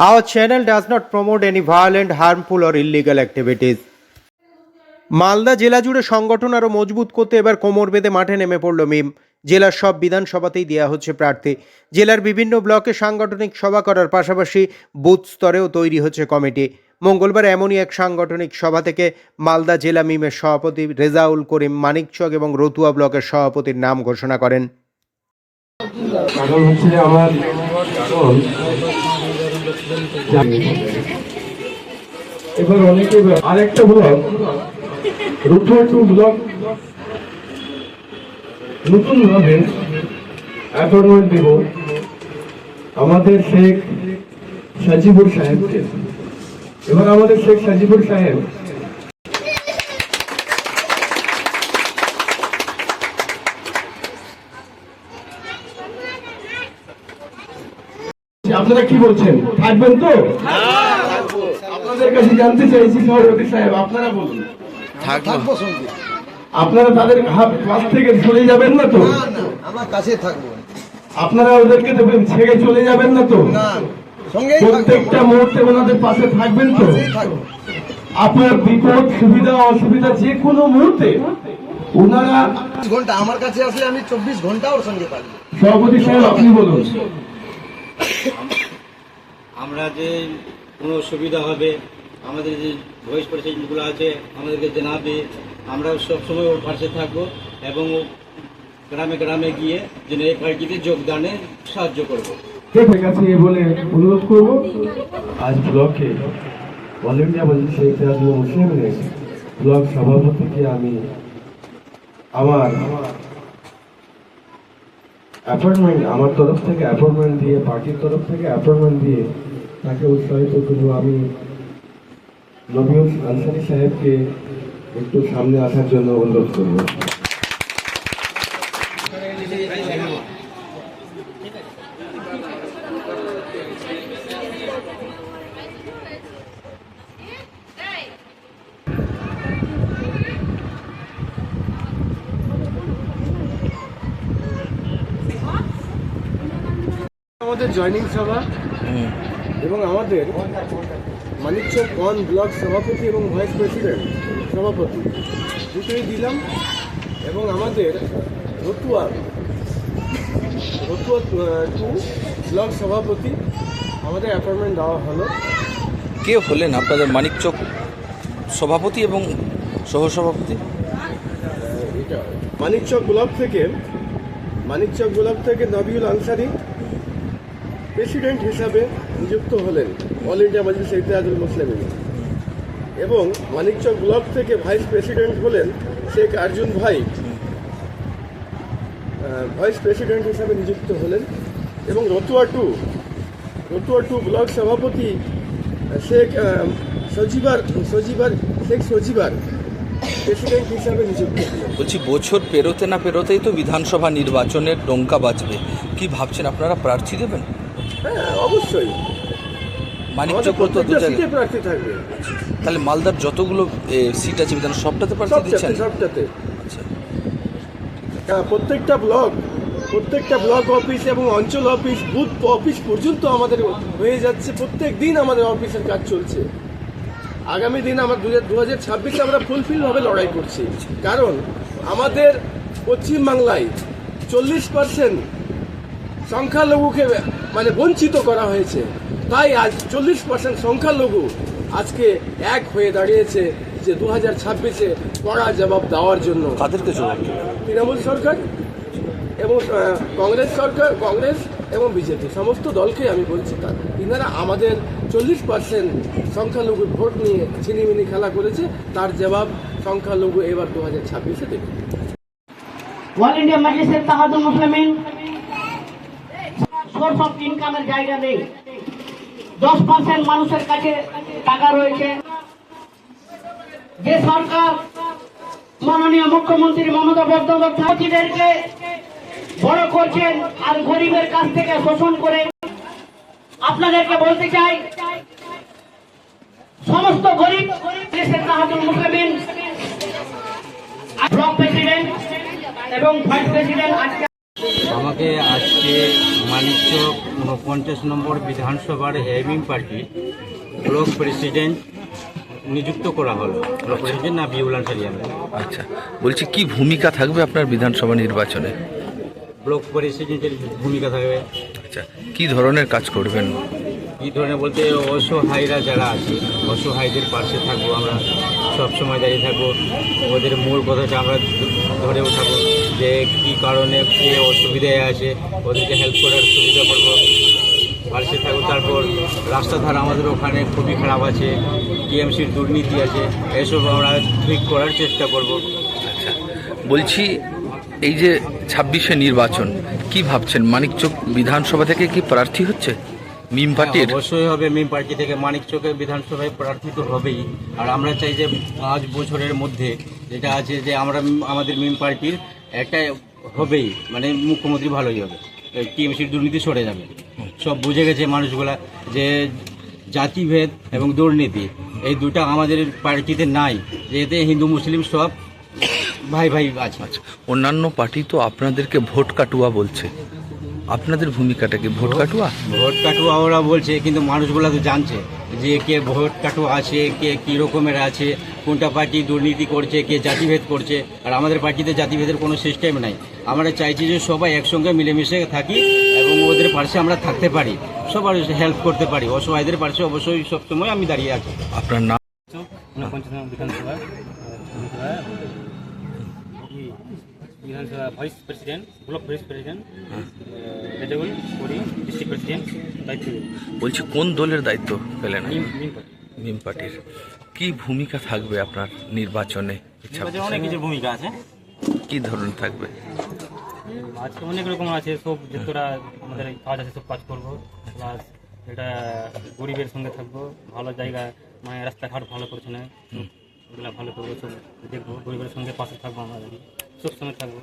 Our channel does not promote any violent, harmful, or illegal activities. Malda জেলা জুড়ে সংগঠন আরও মজবুত করতে এবার কোমর বেঁধে মাঠে নেমে পড়ল মিম। জেলার সব বিধানসভাতেই দেওয়া হচ্ছে প্রার্থী। জেলার বিভিন্ন ব্লকে সাংগঠনিক সভা করার পাশাপাশি বুথ স্তরেও তৈরি হচ্ছে কমিটি। মঙ্গলবার এমনই এক সাংগঠনিক সভা থেকে মালদা জেলা মিমের সভাপতি রেজাউল করিম মানিকচক এবং রতুয়া ব্লকের সভাপতির নাম ঘোষণা করেন। এবার অনেকে আরেকটা ব্লগ রুথুয়া টু ব্লগ নতুন ভাবে অ্যাপয়েন্টমেন্ট দেব আমাদের শেখ সাজিবুর সাহেবকে। এবার আমাদের শেখ সাজিবুর সাহেব আপনারা কি বলছেন? থাকবেন তো? আপনাদের কাছে জানতে চাইছি সভাপতি সাহেব আপনারা বলুন। থাকব। আপনারা তাদের হাত কাছ থেকে চলে যাবেন না তো? আমার কাছে থাকব। আপনারা ওদেরকে দেবেন ছেড়ে চলে যাবেন না তো? না সঙ্গেই থাকব। প্রত্যেকটা মুহূর্তে ওনাদের পাশে থাকবেন তো? আপনার বিপদ সুবিধা অসুবিধা যে কোনো মুহূর্তে ওনারা ঘণ্টা আমার কাছে আসলে আমি চব্বিশ ঘণ্টা ওর সঙ্গে থাকব সভাপতি সাহেব আপনি বলুন। আমরা যে কোনো সুবিধা হবে আমাদের যে ভয়েস প্রেসিডেন্টগুলো আছে আমাদেরকে জানাবে আমরা সবসময় ওর পাশে থাকব এবং ও গ্রামে গ্রামে গিয়ে যেন এই পার্টিতে যোগদানে সাহায্য করব। ঠিক আছে এ বলে অনুরোধ করব? আজ ব্লকে অল ইন্ডিয়া মজলিস শেখ মুসলিমের ব্লক সভাপতিকে আমি আমার অ্যাপয়েন্টমেন্ট আমার তরফ থেকে অ্যাপয়েন্টমেন্ট দিয়ে পার্টির তরফ থেকে অ্যাপয়েন্টমেন্ট দিয়ে তাকে উৎসাহিত করব আমি। নবীন আনসারি সাহেবকে একটু সামনে আসার জন্য অনুরোধ করব। আমাদের জয়নিং সভা এবং আমাদের মানিকচক ওয়ান ব্লক সভাপতি এবং ভাইস প্রেসিডেন্ট সভাপতি। দুটোই দিলাম এবং আমাদের রতুয়া রতুয়া টু ব্লক সভাপতি আমাদের অ্যাপয়েন্টমেন্ট দেওয়া হলো। কে হলেন আপনাদের মানিকচক সভাপতি এবং সহসভাপতি? এটা মানিকচক ব্লক থেকে মানিকচক ব্লক থেকে নবিউল আনসারি প্রেসিডেন্ট হিসাবে নিযুক্ত হলেন অল ইন্ডিয়া মজলিস ইতিহাদুল মুসলিম। এবং মানিকচক ব্লক থেকে ভাইস প্রেসিডেন্ট হলেন শেখ আর্জুন ভাই। ভাইস প্রেসিডেন্ট হিসাবে নিযুক্ত হলেন। এবং Ratua two Ratua two block সভাপতি শেখ সজিবার সজিবার, শেখ সজিবার প্রেসিডেন্ট হিসাবে নিযুক্ত বলছি, বছর পেরোতে না পেরোতেই তো বিধানসভা নির্বাচনের ডঙ্কা বাজবে। কি ভাবছেন আপনারা? প্রার্থী দেবেন? হ্যাঁ অবশ্যই। মানিকচক প্রার্থী থাকবে। তাহলে মালদার যতগুলো সিট আছে বিধান সবটাতে প্রার্থী দিচ্ছেন? সবটাতে। সবটাতে আচ্ছা। হ্যাঁ, প্রত্যেকটা ব্লক প্রত্যেকটা ব্লক অফিস এবং অঞ্চল অফিস বুথ অফিস পর্যন্ত আমাদের হয়ে যাচ্ছে। প্রত্যেক দিন আমাদের অফিসের কাজ চলছে। আগামী দিন আমার দু হাজার ছাব্বিশে আমরা ফুলফিলভাবে লড়াই করছি। কারণ আমাদের পশ্চিমবাংলায় চল্লিশ পার্সেন্ট সংখ্যালঘুকে মানে বঞ্চিত করা হয়েছে। তাই আজ চল্লিশ পার্সেন্ট সংখ্যালঘু আজকে এক হয়ে দাঁড়িয়েছে যে দু হাজার ছাব্বিশে কড়া জবাব দেওয়ার জন্য। কাদেরকে জবাব তৃণমূল সরকার এবং কংগ্রেস সরকার কংগ্রেস এবং বিজেপি সমস্ত দলকে আমি বলছি তার ইনারা আমাদের চল্লিশ পার্সেন্ট সংখ্যালঘু ভোট নিয়ে ছিনিমিনি খেলা করেছে। তার জবাব সংখ্যালঘু এবার দু হাজার ছাব্বিশে দেবে ইন্ডিয়া মজলিসের তাহাদুল মুসলিমিন সোর্স অফ ইনকামের জায়গা নেই। দশ পার্সেন্ট মানুষের কাছে টাকা রয়েছে। যে সরকার মাননীয় মুখ্যমন্ত্রী মমতা বন্দ্যোপাধ্যায়কে বড় করছেন আর গরিবের কাছ থেকে শোষণ করে, আপনাদেরকে বলতে চাই, সমস্ত গরিব দেশের তাহাদুল মুসলিমিন ব্লক প্রেসিডেন্ট এবং ভাইস প্রেসিডেন্ট আজকে আমাকে আজকে মানিকচক উনপঞ্চাশ নম্বর বিধানসভার হেভিং পার্টি ব্লক প্রেসিডেন্ট নিযুক্ত করা হলো। ব্লক প্রেসিডেন্ট না আনসারি আমি আচ্ছা বলছি কি ভূমিকা থাকবে আপনার বিধানসভা নির্বাচনে? ব্লক প্রেসিডেন্টের ভূমিকা থাকবে। আচ্ছা কি ধরনের কাজ করবেন? এই ধরনের বলতে অসহায়রা যারা আছে অসহায়দের পাশে থাকব আমরা সবসময় দাঁড়িয়ে থাকব। ওদের মূল কথাটা আমরা ধরে উঠাবো যে কী কারণে কে অসুবিধায় আছে ওদেরকে হেল্প করার সুবিধা করব। পাশে থাকব তারপর রাস্তা ধার আমাদের ওখানে খুবই খারাপ আছে টিএমসির দুর্নীতি আছে এসব আমরা ঠিক করার চেষ্টা করব। আচ্ছা বলছি এই যে ছাব্বিশে নির্বাচন কি ভাবছেন? মানিকচক বিধানসভা থেকে কি প্রার্থী হচ্ছে? মিম পার্টির? অবশ্যই হবে মিম পার্টি থেকে। মানিক চোখের বিধানসভায় প্রার্থী তো হবেই। আর আমরা চাই যে পাঁচ বছরের মধ্যে যেটা আছে যে আমরা আমাদের মিম পার্টির একটা হবেই মানে মুখ্যমন্ত্রী ভালোই হবে। টিএমসির দুর্নীতি সরে যাবে। সব বুঝে গেছে মানুষগুলা যে জাতিভেদ এবং দুর্নীতি এই দুটা আমাদের পার্টিতে নাই যে এতে হিন্দু মুসলিম সব ভাই ভাই আছে। আচ্ছা। অন্যান্য পার্টি তো আপনাদেরকে ভোট কাটুয়া বলছে। আপনাদের ভূমিকাটা কি ভোট কাটুয়া? ভোট কাটুয়া ওরা বলছে কিন্তু মানুষগুলো তো জানছে যে কে ভোট কাটুয়া আছে কে কী রকমের আছে কোনটা পার্টি দুর্নীতি করছে কে জাতিভেদ করছে। আর আমাদের পার্টিতে জাতিভেদের কোনো সিস্টেম নাই। আমরা চাইছি যে সবাই একসঙ্গে মিলেমিশে থাকি এবং ওদের পাশে আমরা থাকতে পারি। সবার হেল্প করতে পারি। অসহায়দের পাশে অবশ্যই সবসময় আমি দাঁড়িয়ে আছি। আপনার নাম? বিধানসভা vice president block vice president Rezaul করি ডিস্ট্রিক্ট প্রেসিডেন্ট দায়িত্ব বলছি কোন দলের দায়িত্ব পেলেন মিম মিম পার্টি। মিম পার্টির। কি ভূমিকা থাকবে আপনার নির্বাচনে? অনেক কিছু ভূমিকা আছে। কি ধরনের থাকবে? আজকে অনেক রকম আছে সব যতটা আমাদের এই কাজ আছে সব কাজ করব। প্লাস এটা গরিবের সঙ্গে থাকব ভালো জায়গা মানে রাস্তাঘাট ভালো করছে না? ওগুলা ভালো করব সব দেখব গরিবের সঙ্গে পাশে থাকব আমরা। সবসময় থাকব।